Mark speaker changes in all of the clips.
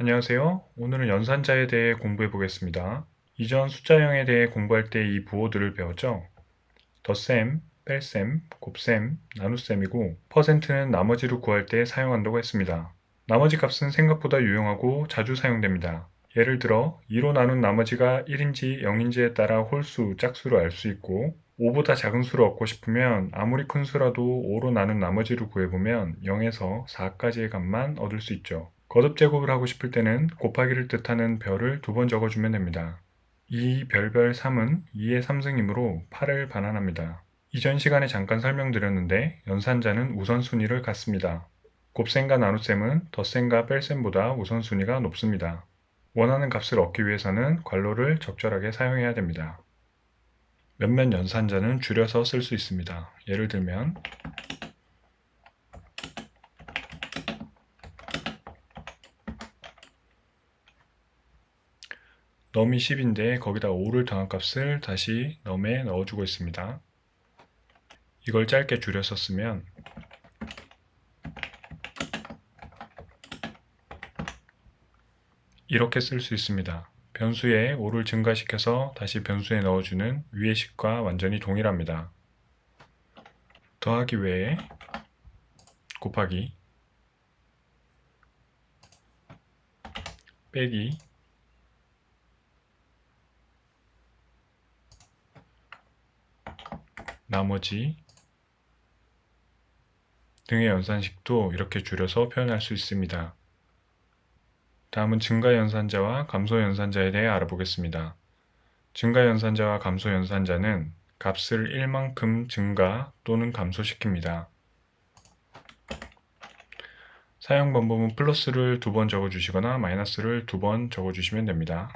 Speaker 1: 안녕하세요. 오늘은 연산자에 대해 공부해 보겠습니다. 이전 숫자형에 대해 공부할 때 이 부호들을 배웠죠? 덧셈, 뺄셈, 곱셈, 나눗셈이고 퍼센트는 나머지를 구할 때 사용한다고 했습니다. 나머지 값은 생각보다 유용하고 자주 사용됩니다. 예를 들어 2로 나눈 나머지가 1인지 0인지에 따라 홀수, 짝수를 알 수 있고 5보다 작은 수를 얻고 싶으면 아무리 큰 수라도 5로 나눈 나머지를 구해보면 0에서 4까지의 값만 얻을 수 있죠. 거듭 제곱을 하고 싶을 때는 곱하기를 뜻하는 별을 두 번 적어주면 됩니다. 2 별별 3은 2의 3승이므로 8을 반환합니다. 이전 시간에 잠깐 설명드렸는데 연산자는 우선순위를 갖습니다. 곱셈과 나눗셈은 덧셈과 뺄셈보다 우선순위가 높습니다. 원하는 값을 얻기 위해서는 괄호를 적절하게 사용해야 됩니다. 몇몇 연산자는 줄여서 쓸 수 있습니다. 예를 들면 넘이 10인데 거기다 5를 더한 값을 다시 넘에 넣어주고 있습니다. 이걸 짧게 줄여서 쓰면 이렇게 쓸 수 있습니다. 변수에 5를 증가시켜서 다시 변수에 넣어주는 위의 식과 완전히 동일합니다. 더하기 외에 곱하기 빼기 나머지 등의 연산식도 이렇게 줄여서 표현할 수 있습니다. 다음은 증가 연산자와 감소 연산자에 대해 알아보겠습니다. 증가 연산자와 감소 연산자는 값을 1만큼 증가 또는 감소시킵니다. 사용 방법은 플러스를 두 번 적어주시거나 마이너스를 두 번 적어주시면 됩니다.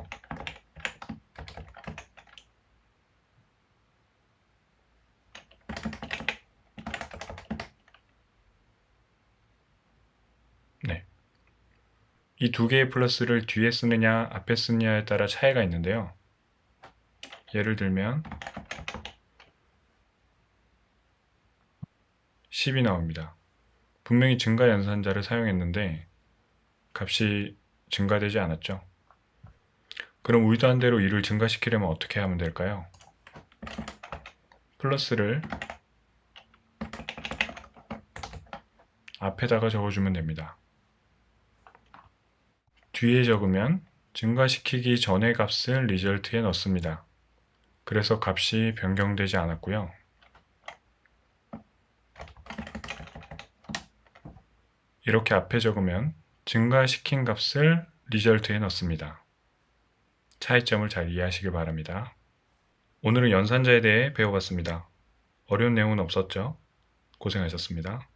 Speaker 1: 네. 이 두 개의 플러스를 뒤에 쓰느냐, 앞에 쓰느냐에 따라 차이가 있는데요. 예를 들면 10이 나옵니다. 분명히 증가 연산자를 사용했는데 값이 증가되지 않았죠. 그럼 의도한 대로 2를 증가시키려면 어떻게 하면 될까요? 플러스를 앞에다가 적어주면 됩니다. 뒤에 적으면 증가시키기 전의 값을 리절트에 넣습니다. 그래서 값이 변경되지 않았고요. 이렇게 앞에 적으면 증가시킨 값을 리절트에 넣습니다. 차이점을 잘 이해하시길 바랍니다. 오늘은 연산자에 대해 배워봤습니다. 어려운 내용은 없었죠? 고생하셨습니다.